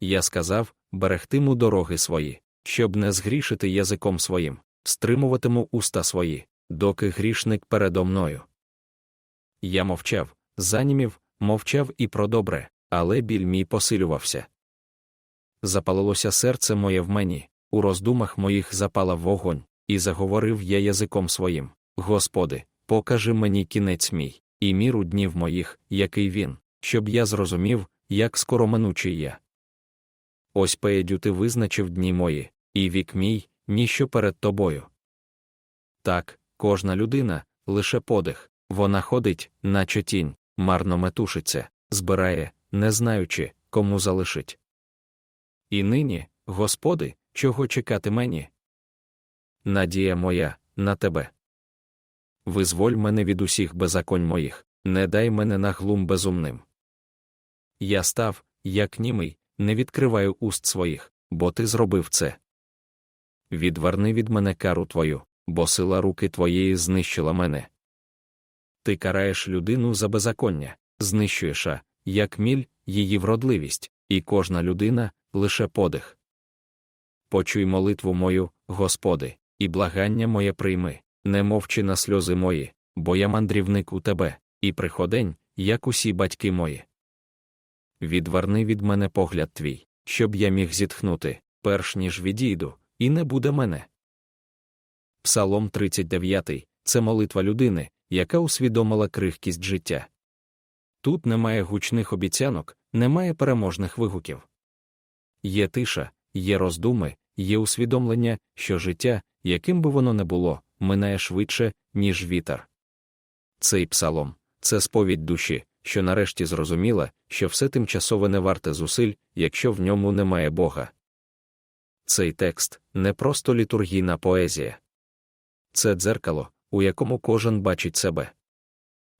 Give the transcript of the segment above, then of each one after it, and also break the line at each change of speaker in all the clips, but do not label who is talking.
Я сказав берегтиму дороги свої, щоб не згрішити язиком своїм, стримуватиму уста свої, доки грішник передо мною. Я мовчав, занімів, мовчав і про добре, але біль мій посилювався. Запалилося серце моє в мені, у роздумах моїх запала вогонь, і заговорив я язиком своїм: Господи, покажи мені кінець мій, і міру днів моїх, який він, щоб я зрозумів, як скороминучий я. Ось поєдю ти визначив дні мої, і вік мій, ніщо перед тобою. Так, кожна людина лише подих, вона ходить, наче тінь, марно метушиться, збирає, не знаючи, кому залишить. І нині, Господи, чого чекати мені? Надія моя на тебе. Визволь мене від усіх беззаконь моїх, не дай мене на глум безумним. Я став, як німий, не відкриваю уст своїх, бо ти зробив це. Відверни від мене кару твою, бо сила руки твоєї знищила мене. Ти караєш людину за беззаконня, знищуєш, а, як міль, її вродливість, і кожна людина лише подих. Почуй молитву мою, Господи, і благання моє прийми, не мовчи на сльози мої, бо я мандрівник у тебе, і приходень, як усі батьки мої. Відверни від мене погляд твій, щоб я міг зітхнути, перш ніж відійду, і не буде мене. Псалом 39 це молитва людини, яка усвідомила крихкість життя. Тут немає гучних обіцянок, немає переможних вигуків. Є тиша, є роздуми, є усвідомлення, що життя, яким би воно не було, минає швидше, ніж вітер. Цей псалом це сповідь душі, що нарешті зрозуміла, що все тимчасове не варте зусиль, якщо в ньому немає Бога. Цей текст не просто літургійна поезія. Це дзеркало, у якому кожен бачить себе.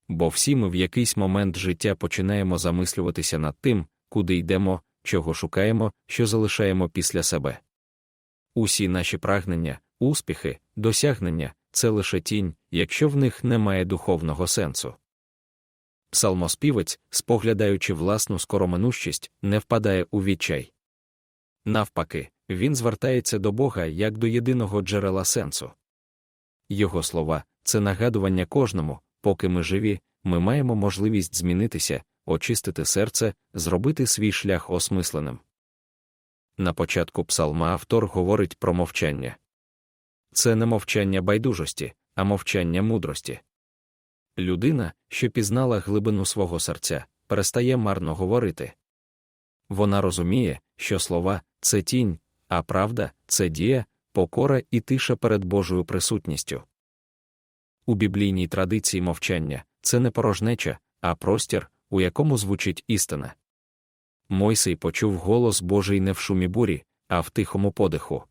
Бо всі ми в якийсь момент життя починаємо замислюватися над тим, куди йдемо, чого шукаємо, що залишаємо після себе. Усі наші прагнення, успіхи, досягнення це лише тінь, якщо в них немає духовного сенсу. Псалмоспівець, споглядаючи власну скороминущість, не впадає у відчай. Навпаки, він звертається до Бога як до єдиного джерела сенсу. Його слова це нагадування кожному, поки ми живі, ми маємо можливість змінитися, очистити серце, зробити свій шлях осмисленим. На початку псалма автор говорить про мовчання. Це не мовчання байдужості, а мовчання мудрості. Людина, що пізнала глибину свого серця, перестає марно говорити. Вона розуміє, що слова це тінь, а правда це дія, покора і тиша перед Божою присутністю. У біблійній традиції мовчання це не порожнеча, а простір, у якому звучить істина. Мойсей почув голос Божий не в шумі бурі, а в тихому подиху.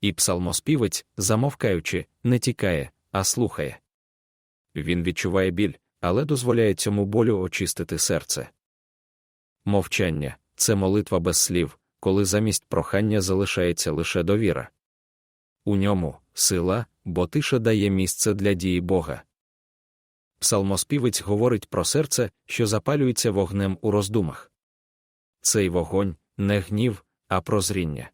І псалмоспівець, замовкаючи, не тікає, а слухає. Він відчуває біль, але дозволяє цьому болю очистити серце. Мовчання це молитва без слів, коли замість прохання залишається лише довіра. У ньому сила, бо тиша дає місце для дії Бога. Псалмоспівець говорить про серце, що запалюється вогнем у роздумах. Цей вогонь не гнів, а прозріння.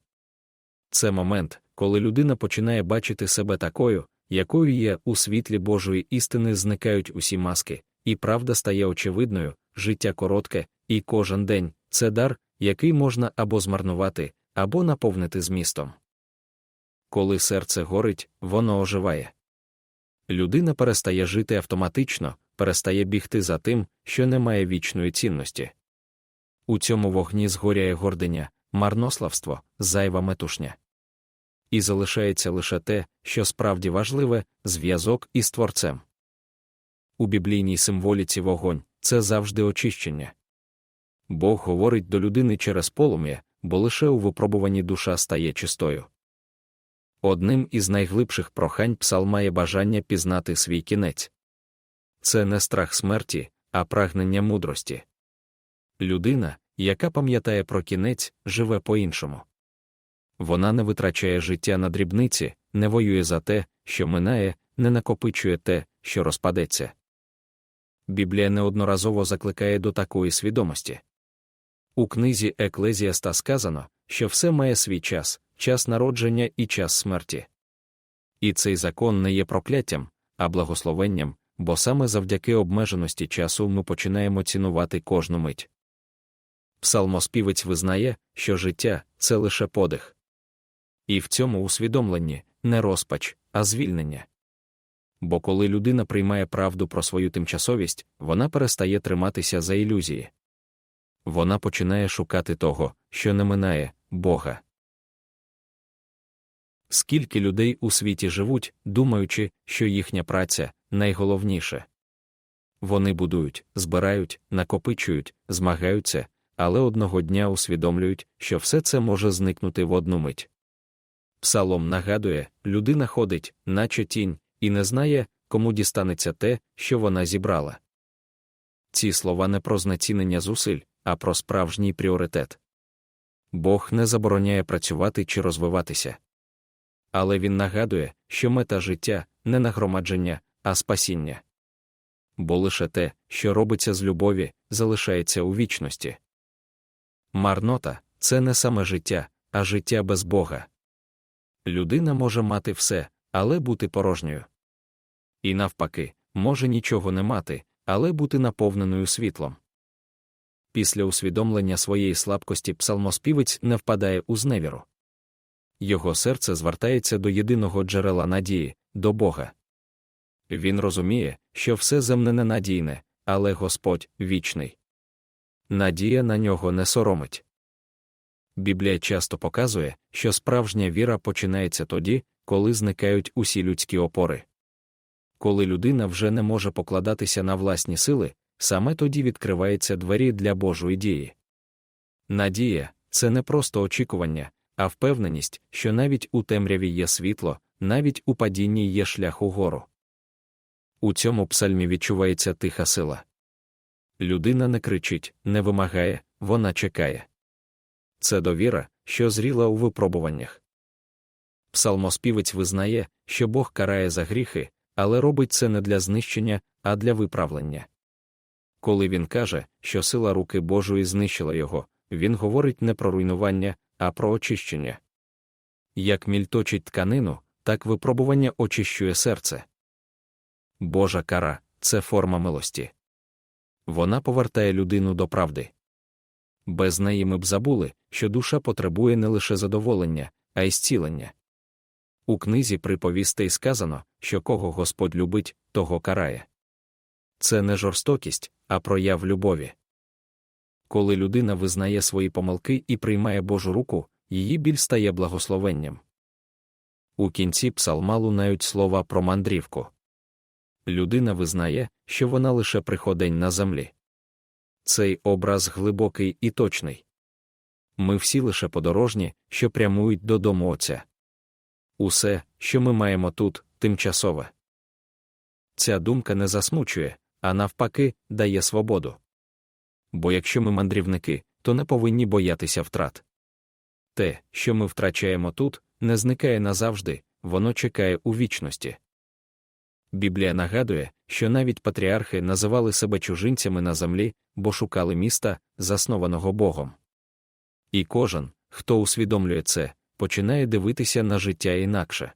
Це момент, коли людина починає бачити себе такою, якою є у світлі Божої істини зникають усі маски, і правда стає очевидною, життя коротке, і кожен день це дар, який можна або змарнувати, або наповнити змістом. Коли серце горить, воно оживає. Людина перестає жити автоматично, перестає бігти за тим, що не має вічної цінності. У цьому вогні згоряє гординя, марнославство, зайва метушня. І залишається лише те, що справді важливе зв'язок із творцем. У біблійній символіці вогонь це завжди очищення. Бог говорить до людини через полум'я, бо лише у випробуванні душа стає чистою. Одним із найглибших прохань псалма є бажання пізнати свій кінець. Це не страх смерті, а прагнення мудрості. Людина, яка пам'ятає про кінець, живе по-іншому. Вона не витрачає життя на дрібниці, не воює за те, що минає, не накопичує те, що розпадеться. Біблія неодноразово закликає до такої свідомості. У книзі Еклезіаста сказано, що все має свій час, час народження і час смерті. І цей закон не є прокляттям, а благословенням, бо саме завдяки обмеженості часу ми починаємо цінувати кожну мить. Псалмоспівець визнає, що життя це лише подих. І в цьому усвідомленні не розпач, а звільнення. Бо коли людина приймає правду про свою тимчасовість, вона перестає триматися за ілюзії. Вона починає шукати того, що не минає Бога. Скільки людей у світі живуть, думаючи, що їхня праця найголовніше. Вони будують, збирають, накопичують, змагаються, але одного дня усвідомлюють, що все це може зникнути в одну мить. Псалом нагадує, людина ходить, наче тінь, і не знає, кому дістанеться те, що вона зібрала. Ці слова не про знецінення зусиль, а про справжній пріоритет. Бог не забороняє працювати чи розвиватися. Але він нагадує, що мета життя не нагромадження, а спасіння. Бо лише те, що робиться з любові, залишається у вічності. Марнота це не саме життя, а життя без Бога. Людина може мати все, але бути порожньою. І навпаки, може нічого не мати, але бути наповненою світлом. Після усвідомлення своєї слабкості псалмоспівець не впадає у зневіру. Його серце звертається до єдиного джерела надії, до Бога. Він розуміє, що все земне ненадійне, але Господь вічний. Надія на нього не соромить. Біблія часто показує, що справжня віра починається тоді, коли зникають усі людські опори. Коли людина вже не може покладатися на власні сили, саме тоді відкриваються двері для Божої дії. Надія це не просто очікування, а впевненість, що навіть у темряві є світло, навіть у падінні є шлях угору. У цьому псальмі відчувається тиха сила. Людина не кричить, не вимагає, вона чекає. Це довіра, що зріла у випробуваннях. Псалмоспівець визнає, що Бог карає за гріхи, але робить це не для знищення, а для виправлення. Коли він каже, що сила руки Божої знищила його, він говорить не про руйнування, а про очищення. Як міль точить тканину, так випробування очищує серце. Божа кара це форма милості. Вона повертає людину до правди. Без неї ми б забули, що душа потребує не лише задоволення, а й зцілення. У книзі приповістей сказано, що кого Господь любить, того карає. Це не жорстокість, а прояв любові. Коли людина визнає свої помилки і приймає Божу руку, її біль стає благословенням. У кінці псалма лунають слова про мандрівку. Людина визнає, що вона лише приходень на землі. Цей образ глибокий і точний. Ми всі лише подорожні, що прямують додому Отця. Усе, що ми маємо тут, тимчасове. Ця думка не засмучує, а навпаки, дає свободу. Бо якщо ми мандрівники, то не повинні боятися втрат. Те, що ми втрачаємо тут, не зникає назавжди, воно чекає у вічності. Біблія нагадує, що навіть патріархи називали себе чужинцями на землі, бо шукали міста, заснованого Богом. І кожен, хто усвідомлює це, починає дивитися на життя інакше.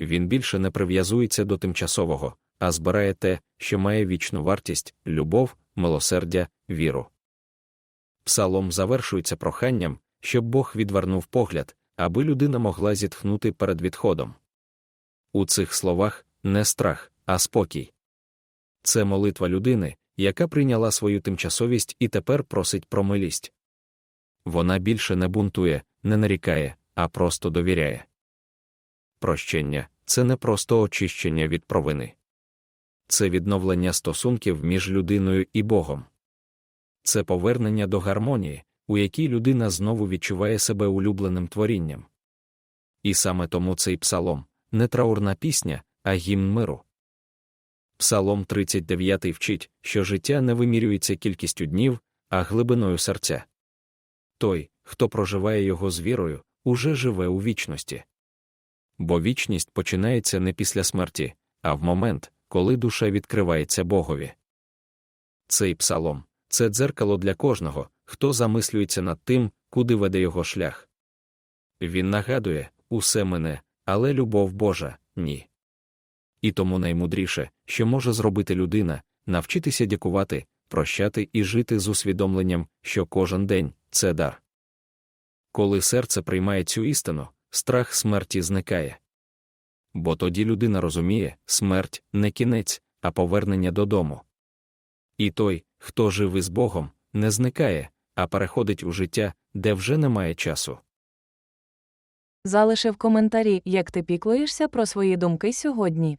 Він більше не прив'язується до тимчасового, а збирає те, що має вічну вартість, любов, милосердя, віру. Псалом завершується проханням, щоб Бог відвернув погляд, аби людина могла зітхнути перед відходом. У цих словах не страх, а спокій. Це молитва людини, яка прийняла свою тимчасовість і тепер просить про милість. Вона більше не бунтує, не нарікає, а просто довіряє. Прощення це не просто очищення від провини. Це відновлення стосунків між людиною і Богом. Це повернення до гармонії, у якій людина знову відчуває себе улюбленим творінням. І саме тому цей псалом не траурна пісня, а гімн миру. Псалом 39 вчить, що життя не вимірюється кількістю днів, а глибиною серця. Той, хто проживає його з вірою, уже живе у вічності. Бо вічність починається не після смерті, а в момент, коли душа відкривається Богові. Цей псалом це дзеркало для кожного, хто замислюється над тим, куди веде його шлях. Він нагадує усе мене, але любов Божа ні. І тому наймудріше, що може зробити людина, навчитися дякувати, прощати і жити з усвідомленням, що кожен день це дар. Коли серце приймає цю істину, страх смерті зникає. Бо тоді людина розуміє, смерть не кінець, а повернення додому. І той, хто жив із Богом, не зникає, а переходить у життя, де вже немає часу.
Залиши в коментарі, як ти піклуєшся про свої думки сьогодні.